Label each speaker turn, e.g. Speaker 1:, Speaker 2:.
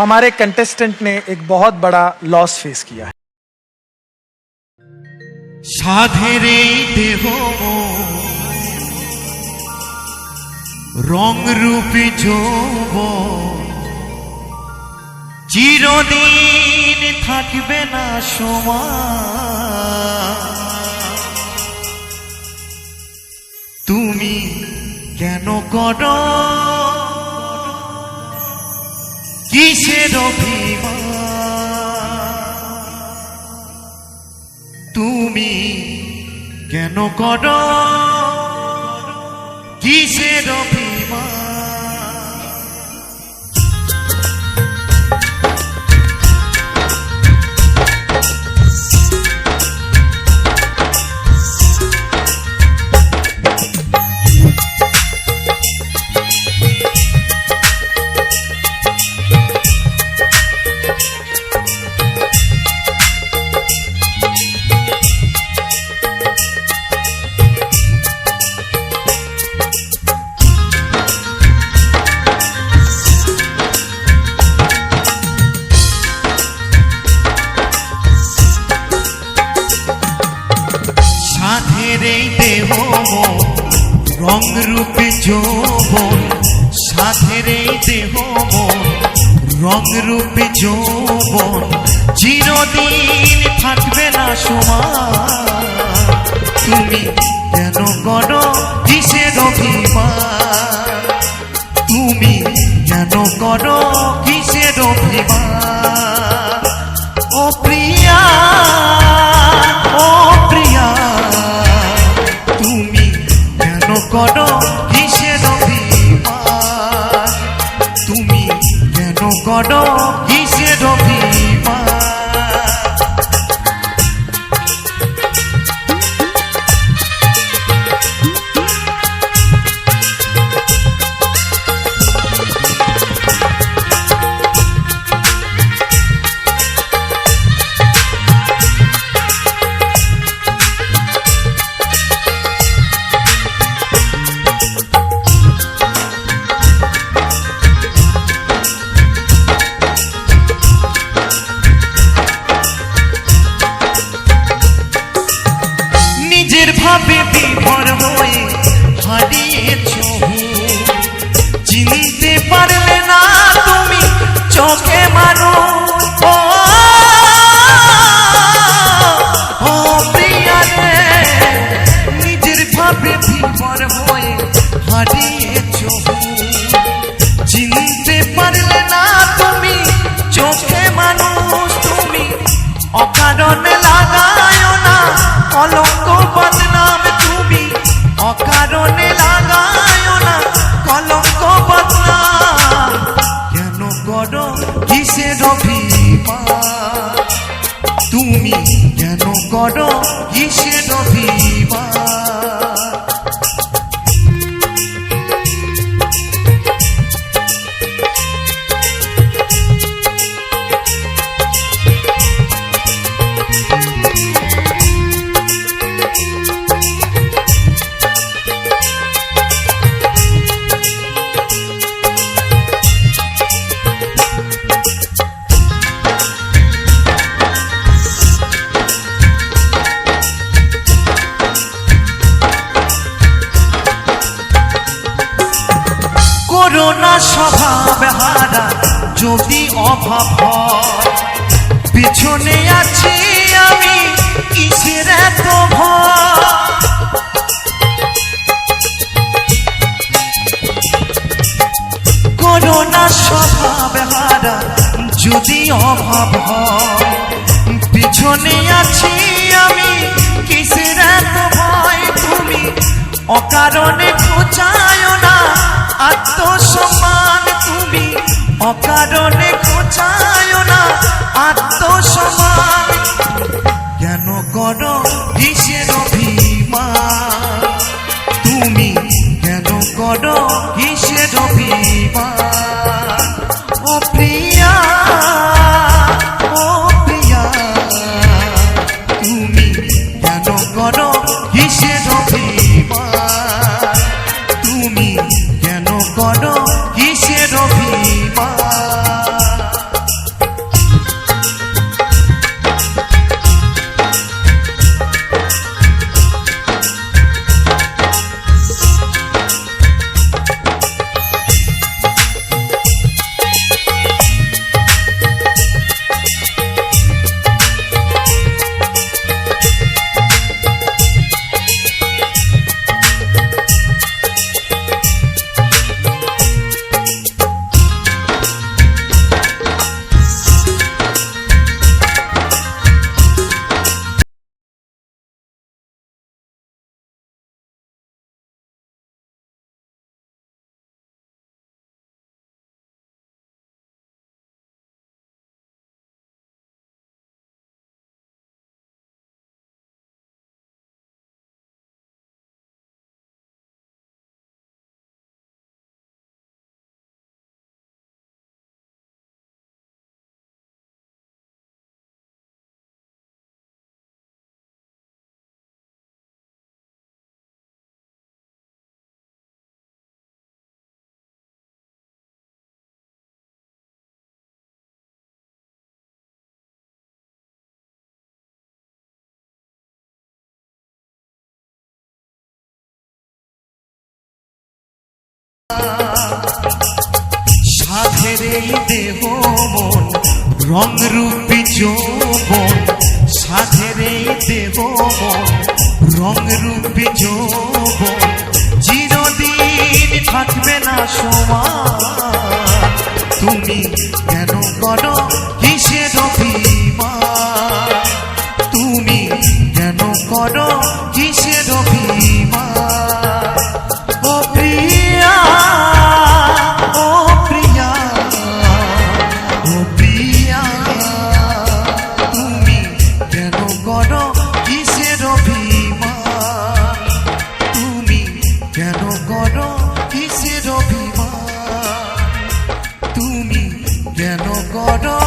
Speaker 1: हमारे कंटेस्टेंट ने एक बहुत बड़ा लॉस फेस किया है
Speaker 2: সাধের এই দেহ রং রূপে যৌব চিরদিন থাকবে না সময় তুমি কেন কর কিসের তুমি কেন কর? কিসের অভিমান? সাধের এই মন, রং রূপে যৌবন। সাধের এই দেহ রং রূপে যৌবন। চিরদিন থাকবে না সমান তুমি কেন করো কিসের অভিমান? তুমি কেন করো কিসের অভিমান? ও প্রিয়া। কেন কিসের অভিমান করোনা স্বভাব হারা, যদি অভাব পিছনে আছি আমি, কিসের এত ভয়? করোনা স্বভাব হারা, যদি অভাব পিছনে আছি আমি, কিসের এত ভয়? তুমি অকারণে খোঁচায় না তুমি অকারণে খোঁচায় না আত্মসম্মান। কেন করো কিসের অভিমান? তুমি কেন করো কিসের অভিমান? ও প্রিয়া ও প্রিয়া, তুমি কেন এই দেহ মন রং রূপী যৌবন, সাধের এই দেহ মন রং রূপী যৌবন। চিরদিন থাকবে না সমান, তুমি কেন করো কিসের করো কিসের অভিমান? তুমি কেন করো